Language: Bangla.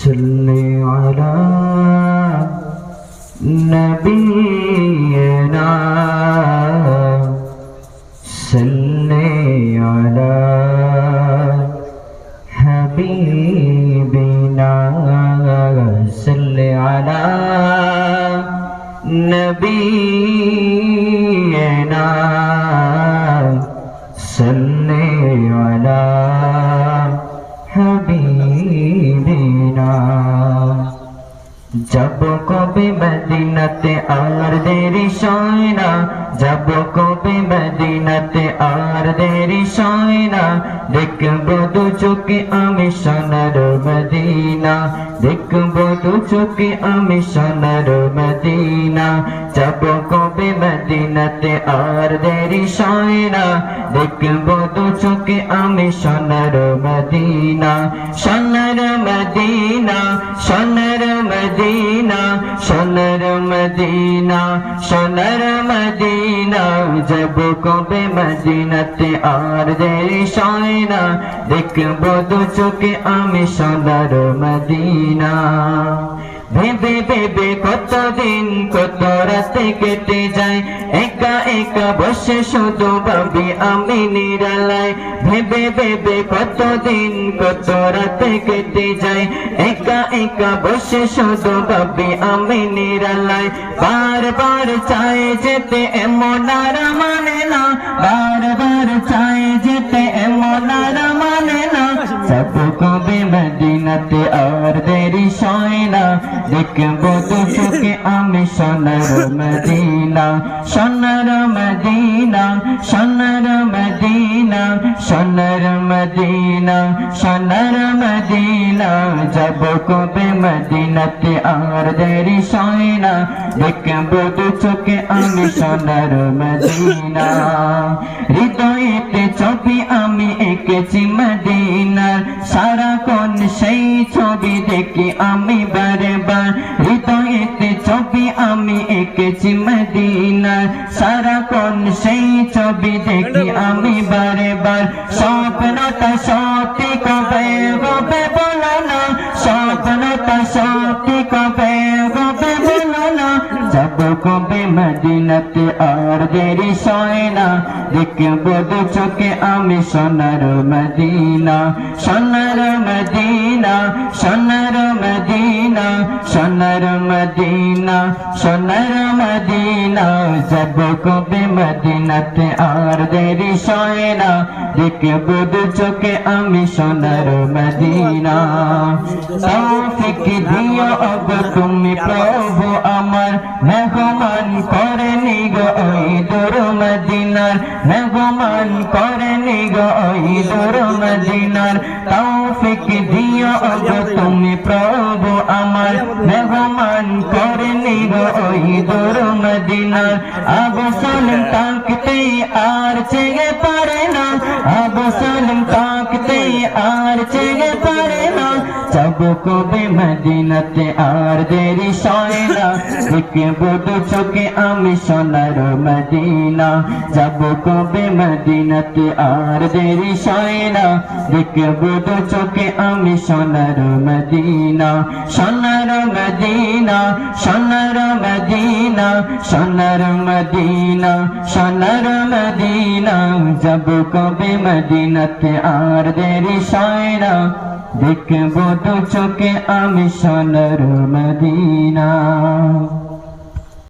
صل على نبينا صل على حبيبنا صل على نبينا যাব কবে মদিনাতে আর দেরি সয় না? যাব কবে মদিনাতে আর দেরি সয় না? দেখব দু চোখে আমি সোনার মদিনা। দেখব দু চোখে আমি সোনার মদিনা। যাব কবে মদিনাতে আর দেরি সয় না? দেখব দু চোখে আমি সোনার মদিনা। সোনার মদিনা, সোনার সোনার মদিনা সোনার মদিনা যাব কবে মদিনাতে আর দেরি সয় না। দেখব দু চোখে আমি সোনার মদিনা। ভেবে ভেবে কতদিন, কত রাতে কেটে যায়। একা একা বসে শুধু ভাবি আমি নিরালায়। ভেবে ভেবে কতদিন, কত রাতে কেটে যায়। একা একা বসে শুধু ভাবি আমি নিরালায়। বারবার চাই যেতে এমন আর মানে না। বারবার চাই দেখব তো আমি সোনার মদিনা সোনার মদিনা সোনার মদিনা সোনার মদিনা সোনার মদিনা। যাব কবে মদিনাতে আর দেরি সয় না। দেখব চোখে আমি সোনার মদিনা। হৃদয়েতে ছবি আমি এঁকেছি মদিনার। সারাক্ষণ সেই ছবি দেখি আমি বারে হৃদয়েতে ছবি, আমি এঁকেছি মদিনার। সারাক্ষণ সেই ছবি দেখি আমি বারে বার স্বপ্নটা সত্যি কবে হবে বলো না। স্বপ্নটা সত্যি কবে হবে বলো না। যাব কবে মদিনাতে আর দেরি সয় না। দেখব দু চোখে আমি সোনার মদিনা। সোনার মদিনা সোনার মদিনা সোনার মদিনা সোনার মদিনা যাব কবে মদিনাতে আর দেরি সয় না। দেখব চোখে আমি সোনার মদিনা। তৌফিক দিও অগ তুমি প্রভু আমার। মেহমান করে নিগো ওই দূর মদিনার। মেহমান করে নিগো ওই দূর মদিনার তৌফিক দিও তুমি প্রভু আমার। মেহমান করে নিগো ওই দূর মদিনার। আবু তাকতে আর চেয়ে পারে না। আবু সালাম তাকতে আর চেয়ে পারে যাব কবে মদিনাতে আর দেরি সয় না দেখব দু চোখে আমি সোনার মদিনা যাব কবে মদিনাতে আর দেরি সয় না দেখব দু চোখে আমি সোনার মদিনা সোনার মদিনা সোনার মদিনা সোনার মদিনা সোনার মদিনা যাব কবে মদিনাতে আর দেরি সয় না দেখব দু চোখে আমি সোনার মদিনা।